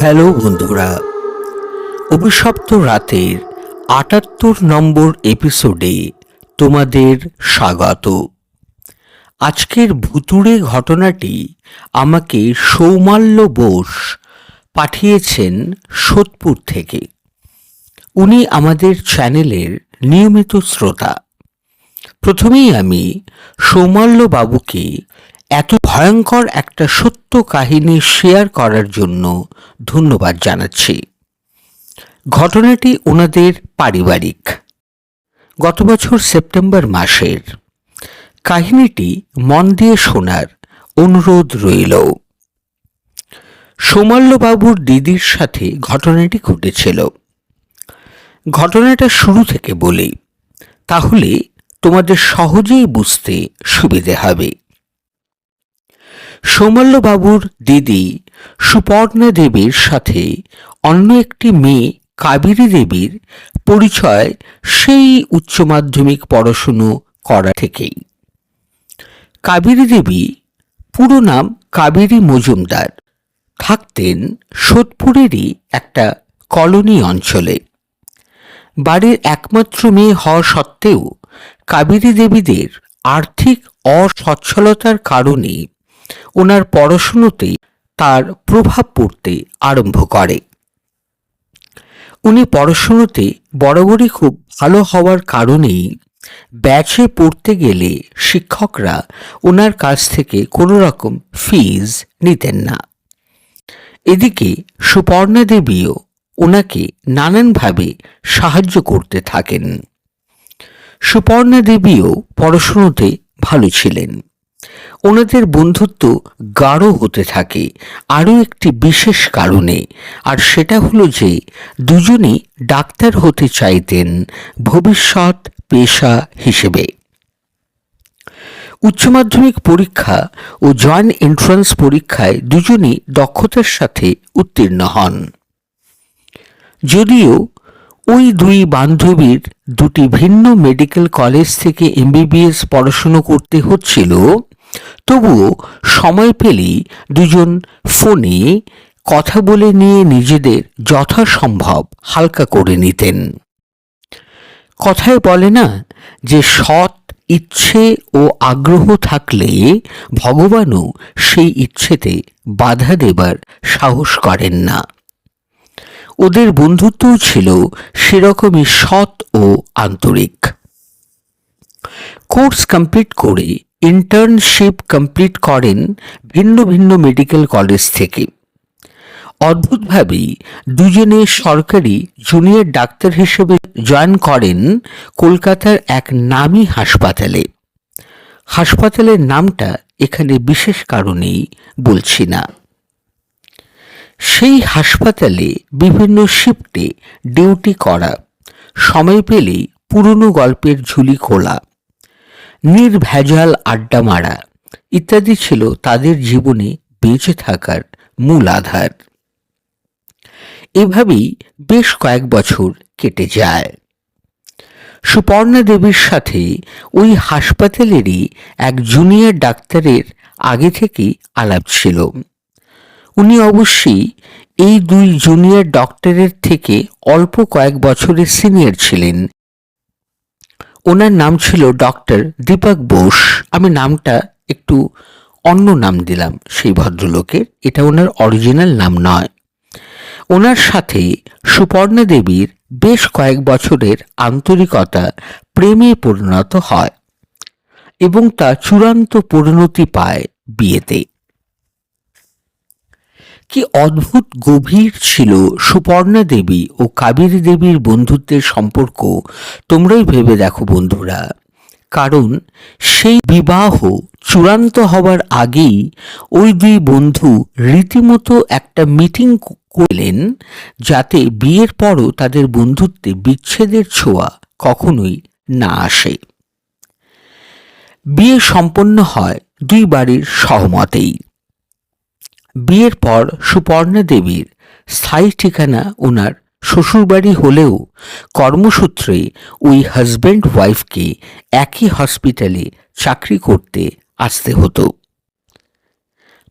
Hello বন্ধুরা, অভিশপ্ত রাতের আটাত্তর নম্বর এপিসোডে তোমাদের স্বাগত। আজকের ভুতুড়ে ঘটনাটি আমাকে সৌমাল্য বোস পাঠিয়েছেন সোদপুর থেকে। উনি আমাদের চ্যানেলের নিয়মিত শ্রোতা। প্রথমেই আমি সৌমাল্য বাবুকে এত ভয়ঙ্কর একটা সত্য কাহিনী শেয়ার করার জন্য ধন্যবাদ জানাচ্ছি। ঘটনাটি ওনাদের পারিবারিক। গত বছর সেপ্টেম্বর মাসের। কাহিনীটি মন দিয়ে শোনার অনুরোধ রইল। সোমাল্যবাবুর দিদির সাথে ঘটনাটি ঘটেছিল। ঘটনাটা শুরু থেকে বলি, তাহলে তোমাদের সহজেই বুঝতে সুবিধে হবে। সৌমল্যবাবুর দিদি সুপর্ণা দেবীর সাথে অন্য একটি মেয়ে কাবেরী দেবীর পরিচয় সেই উচ্চ মাধ্যমিক পড়াশুনো করা থেকেই। কাবেরী দেবী পুরো নাম কাবেরী মজুমদার। থাকতেন সোদপুরেরই একটা কলোনি অঞ্চলে। বাড়ির একমাত্র মেয়ে হওয়া সত্ত্বেও কাবেরী দেবীদের আর্থিক অসচ্ছলতার কারণে ওনার পড়াশুনোতে তার প্রভাব পড়তে আরম্ভ করে। উনি পড়াশুনোতে বরাবরই খুব ভালো হওয়ার কারণেই ব্যাচে পড়তে গেলে শিক্ষকরা ওনার কাছ থেকে কোনো রকম ফিজ নিতেন না। এদিকে সুপর্ণা দেবীও ওনাকে নানানভাবে সাহায্য করতে থাকেন। সুপর্ণা দেবীও পড়াশুনোতে ভালো ছিলেন। ওনাদের বন্ধুত্ব গাঢ় হতে থাকে, আরও একটি বিশেষ কারণে। আর সেটা হলো যে, দুজনই ডাক্তার হতে চাইতেন ভবিষ্যৎ পেশা হিসেবে। উচ্চ মাধ্যমিক পরীক্ষা ও জয়েন্ট এন্ট্রান্স পরীক্ষায় দুজনই দক্ষতার সাথে উত্তীর্ণ হন। যদিও ওই দুই বান্ধবীর দুটি ভিন্ন মেডিকেল কলেজ থেকে এমবিবিএস পড়াশুনো করতে হচ্ছিল তবুও সময় পেলেই দুজন ফোনে কথা বলে নিয়ে নিজেদের যথাসম্ভব হালকা করে নিতেন। কথায় বলে না যে সৎ, ইচ্ছে ও আগ্রহ থাকলে ভগবানও সেই ইচ্ছেতে বাধা দেবার সাহস করেন না। ওদের বন্ধুত্বও ছিল সেরকমই সৎ ও আন্তরিক। কোর্স কমপ্লিট করে ইন্টার্নশিপ কমপ্লিট করেন ভিন্ন ভিন্ন মেডিকেল কলেজ থেকে। অদ্ভুতভাবেই দুজনে সরকারি জুনিয়র ডাক্তার হিসেবে জয়েন করেন কলকাতার এক নামী হাসপাতালে। হাসপাতালের নামটা এখানে বিশেষ কারণেই বলছি না। সেই হাসপাতালে বিভিন্ন শিফটে ডিউটি করা, সময় পেলেই পুরনো গল্পের ঝুলি খোলা। নির্ভেজাল আড্ডা মারা ইত্যাদি ছিল তাদের জীবনে বেঁচে থাকার মূল আধার। এভাবেই বেশ কয়েক বছর কেটে যায়। সুপর্ণা দেবীর সাথে ওই হাসপাতালেরই এক জুনিয়র ডাক্তারের আগে থেকেই আলাপ ছিল। উনি অবশ্যই এই দুই জুনিয়র ডক্টরের থেকে অল্প কয়েক বছরের সিনিয়র ছিলেন। ওনার নাম ছিল ডক্টর দীপক বোস। আমি নামটা একটু অন্য নাম দিলাম সেই ভদ্রলোকের। এটা ওনার অরিজিনাল নাম নয়। ওনার সাথে সুপর্ণা দেবীর বেশ কয়েক বছরের আন্তরিকতা প্রেমে পরিণত হয় এবং তা চূড়ান্ত পরিণতি পায় বিয়েতে। কি অদ্ভুত গভীর ছিল সুপর্ণা দেবী ও কাবেরী দেবীর বন্ধুত্বের সম্পর্ক, তোমরাই ভেবে দেখো বন্ধুরা। কারণ সেই বিবাহ চূড়ান্ত হবার আগেই ওই দুই বন্ধু রীতিমতো একটা মিটিং করলেন যাতে বিয়ের পরও তাদের বন্ধুত্বে বিচ্ছেদের ছোঁয়া কখনোই না আসে। বিয়ে সম্পন্ন হয় দুই বাড়ির সহমতেই। বিয়ের পর সুপর্ণা দেবীর স্থায়ী ঠিকানা ওনার শ্বশুরবাড়ি হলেও কর্মসূত্রে ওই হাজব্যান্ড ওয়াইফকে একই হসপিটালে চাকরি করতে আসতে হতো।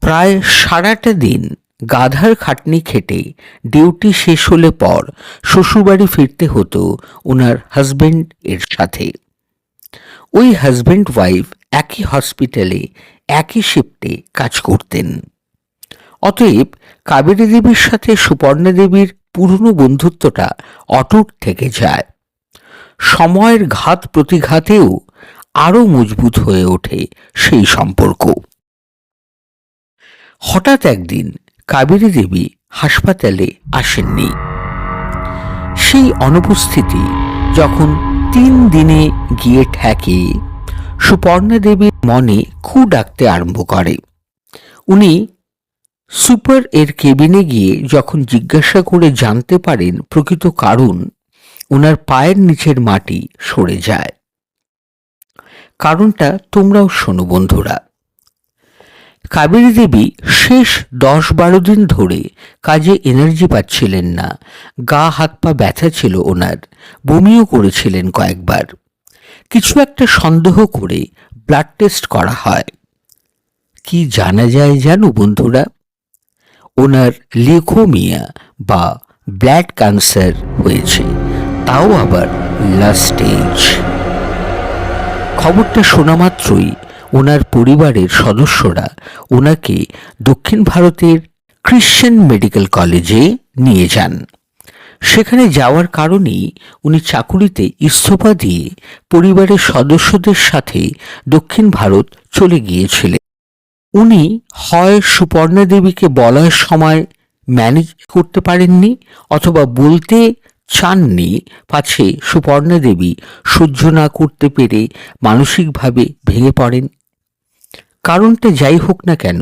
প্রায় সারাটা দিন গাধার খাটনি খেটে ডিউটি শেষ হলে পর শ্বশুরবাড়ি ফিরতে হতো ওনার হাজবেন্ড এর সাথে। ওই হাজবেন্ড ওয়াইফ একই হসপিটালে একই শিফটে কাজ করতেন। অতএব কাবেরী দেবীর সাথে সুপর্ণা দেবীর পুরনো বন্ধুত্বটা অটুট থেকে যায়। সময়ের ঘাত প্রতিঘাতেও আরও মজবুত হয়ে ওঠে সেই সম্পর্ক। হঠাৎ একদিন কাবেরী দেবী হাসপাতালে আসেননি। সেই অনুপস্থিতি যখন তিন দিনে গিয়ে ঠেকে, সুপর্ণা দেবীর মনে খু ডাকতে আরম্ভ করে। উনি সুপার এর কেবিনে গিয়ে যখন জিজ্ঞাসা করে জানতে পারেন প্রকৃত কারণ ওনার পায়ের নিচের মাটি সরে যায়। কারণটা তোমরাও শোনো বন্ধুরা। কাবেরী দেবী শেষ দশ বারো দিন ধরে কাজে এনার্জি পাচ্ছিলেন না। গা, হাত, পা ব্যথা ছিল ওনার। বমিও করেছিলেন কয়েকবার। কিছু একটা সন্দেহ করে ব্লাড টেস্ট করা হয়। কি জানা যায় জানো বন্ধুরা? ওনার লিখোমিয়া বা ব্লাড ক্যান্সার হয়েছে, তাও আবার লাস্ট খবরটা শোনা মাত্রই ওনার পরিবারের সদস্যরা ওনাকে দক্ষিণ ভারতের ক্রিশ্চিয়ান মেডিকেল কলেজে নিয়ে যান। সেখানে যাওয়ার কারণেই উনি চাকুরিতে ইস্তফা দিয়ে পরিবারের সদস্যদের সাথে দক্ষিণ ভারত চলে গিয়েছিলেন। উনি হয় সুপর্ণা দেবীকে বলার সময় ম্যানেজ করতে পারেননি অথবা বলতে চাননি পাছে সুপর্ণা দেবী সহ্য না করতে পেরে মানসিকভাবে ভেঙে পড়েন। কারণটা যাই হোক না কেন,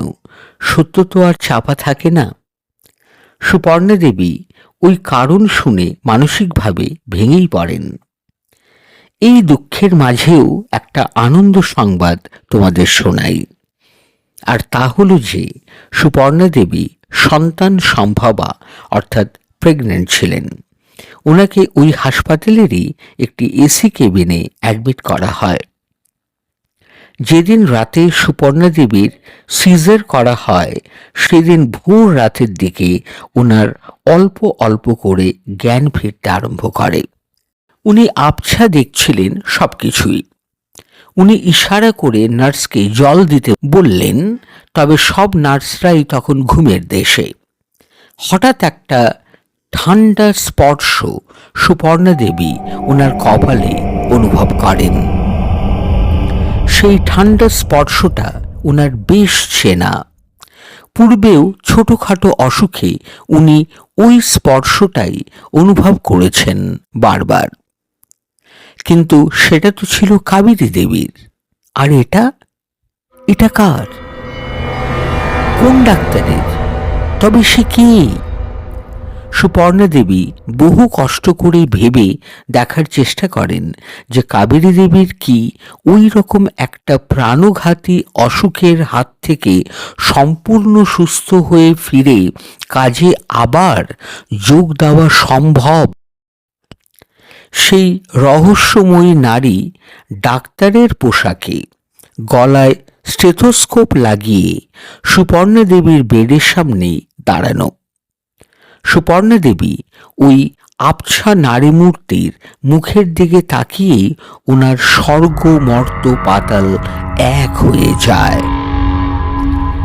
সত্য তো আর চাপা থাকে না। সুপর্ণা দেবী ওই কারণ শুনে মানসিকভাবে ভেঙেই পড়েন। এই দুঃখের মাঝেও একটা আনন্দ সংবাদ তোমাদের শোনাই। আর তা হল যে সুপর্ণা দেবী সন্তান সম্ভবা, অর্থাৎ প্রেগনেন্ট ছিলেন। ওনাকে ওই হাসপাতালেরই একটি এসি কেবিনে অ্যাডমিট করা হয়। যেদিন রাতে সুপর্ণা দেবীর সিজার করা হয়, সেদিন ভোর রাতের দিকে ওনার অল্প অল্প করে জ্ঞান ফিরতে আরম্ভ করে। উনি আবছা দেখছিলেন সব কিছুই উনি ইশারা করে নার্সকে জল দিতে বললেন, তবে সব নার্সরাই তখন ঘুমের দেশে। হঠাৎ একটা ঠান্ডা স্পর্শ সুপর্ণা দেবী ওনার কপালে অনুভব করেন। সেই ঠান্ডা স্পর্শটা ওনার বেশ চেনা। পূর্বেও ছোটখাটো অসুখে উনি ওই স্পর্শটাই অনুভব করেছেন বারবার। কিন্তু সেটা তো ছিল কাবেরী দেবীর। আর এটা? এটা কার? কোন ডাক্তারের? তবে সে কে? সুপর্ণা দেবী বহু কষ্ট করে ভেবে দেখার চেষ্টা করেন যে কাবেরী দেবীর কি ওই রকম একটা প্রাণঘাতী অসুখের হাত থেকে সম্পূর্ণ সুস্থ হয়ে ফিরে কাজে আবার যোগ দেওয়া সম্ভব? সেই রহস্যময়ী নারী ডাক্তারের পোশাকে গলায় স্টেথোস্কোপ লাগিয়ে সুপর্ণা দেবীর বেডের সামনে দাঁড়ানো। সুপর্ণা দেবী ওই আবছা নারী মূর্তির মুখের দিকে তাকিয়ে ওনার স্বর্গ মর্ত পাতাল এক হয়ে যায়।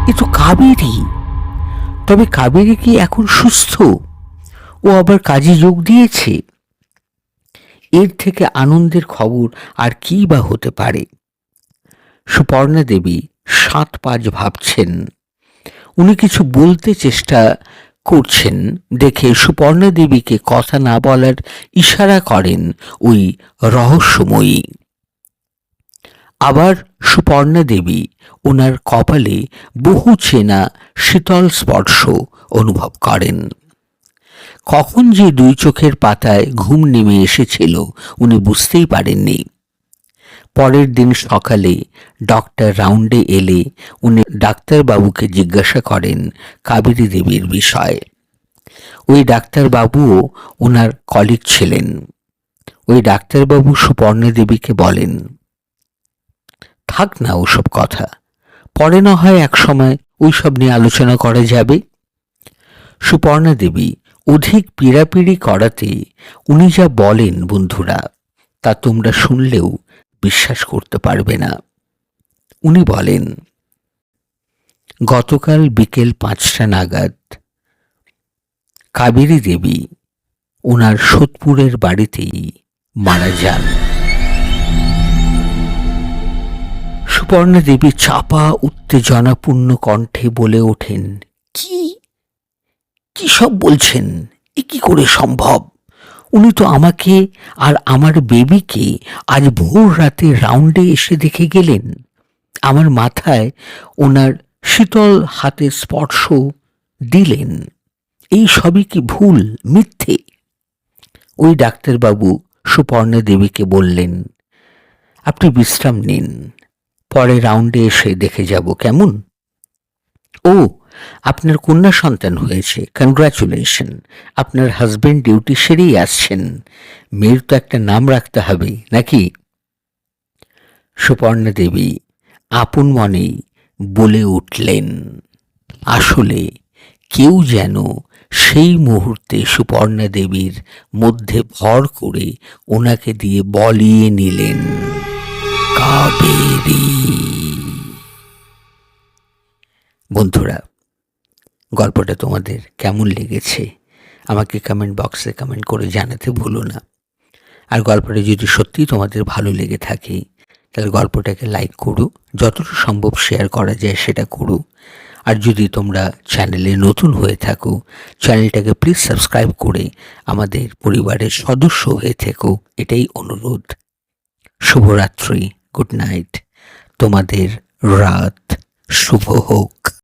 এ তো কাবেরী। তবে কাবেরী কি এখন সুস্থ? ও আবার কাজে যোগ দিয়েছে? এর থেকে আনন্দের খবর আর কি বা হতে পারে? সুপর্ণা দেবী সাত পাঁচ ভাবছেন। উনি কিছু বলতে চেষ্টা করছেন, দেখে সুপর্ণা দেবীকে কথা না বলার ইশারা করেন ওই রহস্যময়ী। আবার সুপর্ণা দেবী ওনার কপালে বহু চেনা শীতল স্পর্শ অনুভব করেন। কখন যে দুই চোখের পাতায় ঘুম নেমে এসেছিল, উনি বুঝতেই পারেননি। পরের দিন সকালে ডক্টর রাউন্ডে এলে উনি ডাক্তারবাবুকে জিজ্ঞাসা করেন কাবেরী দেবীর বিষয়ে। ওই ডাক্তারবাবুও ওনার কলিগ ছিলেন। ওই ডাক্তারবাবু সুপর্ণা দেবীকে বলেন, থাক না ওসব কথা, পরে না হয় এক সময় ওই সব নিয়ে আলোচনা করা যাবে? সুপর্ণা দেবী অধিক পীড়াপিড়ি করাতে উনি যা বলেন বন্ধুরা, তা তোমরা শুনলেও বিশ্বাস করতে পারবে না। উনি বলেন, গতকাল বিকেল পাঁচটা নাগাদ কাবেরী দেবী ওনার সোদপুরের বাড়িতেই মারা যান। সুপর্ণা দেবী চাপা, উত্তেজনাপূর্ণ কণ্ঠে বলে ওঠেন, কি কি সব বলছেন? এ কি করে সম্ভব? উনি তো আমাকে আর আমার বেবিকে আজ ভোর রাতে রাউন্ডে এসে দেখে গেলেন। আমার মাথায় ওনার শীতল হাতে স্পর্শ দিলেন। এই সবই কি ভুল, মিথ্যে? ওই ডাক্তারবাবু সুপর্ণা দেবীকে বললেন, আপনি বিশ্রাম নিন, পরে রাউন্ডে এসে দেখে যাব, কেমন? ও আপনার কন্যা সন্তান হয়েছে। কনগ্রাচুলেশন আপনার হাজবেন্ড ডিউটি সেরেই আসছেন। মেয়ের তো একটা নাম রাখতে হবে, নাকি? সুপর্ণা দেবী, আপন মনেই বলে উঠলেন, আসলে কেউ যেন সেই মুহূর্তে সুপর্ণা দেবীর মধ্যে ভর করে ওনাকে দিয়ে বলিয়ে নিলেন, কাবেরী। বন্ধুরা গল্পটা তোমাদের কেমন লেগেছে? আমাকে কমেন্ট বক্সে কমেন্ট করে জানাতে ভুলো না। আর গল্পটা যদি সত্যিই তোমাদের ভালো লেগে থাকে, তাহলে গল্পটাকে লাইক করো, যতটা সম্ভব শেয়ার করা যায় সেটা করো। আর যদি তোমরা চ্যানেলে নতুন হয়ে থাকো চ্যানেলটাকে প্লিজ সাবস্ক্রাইব করে আমাদের পরিবারের সদস্য হয়ে থেকো, এটাই অনুরোধ। শুভরাত্রি গুড নাইট তোমাদের রাত শুভ হোক।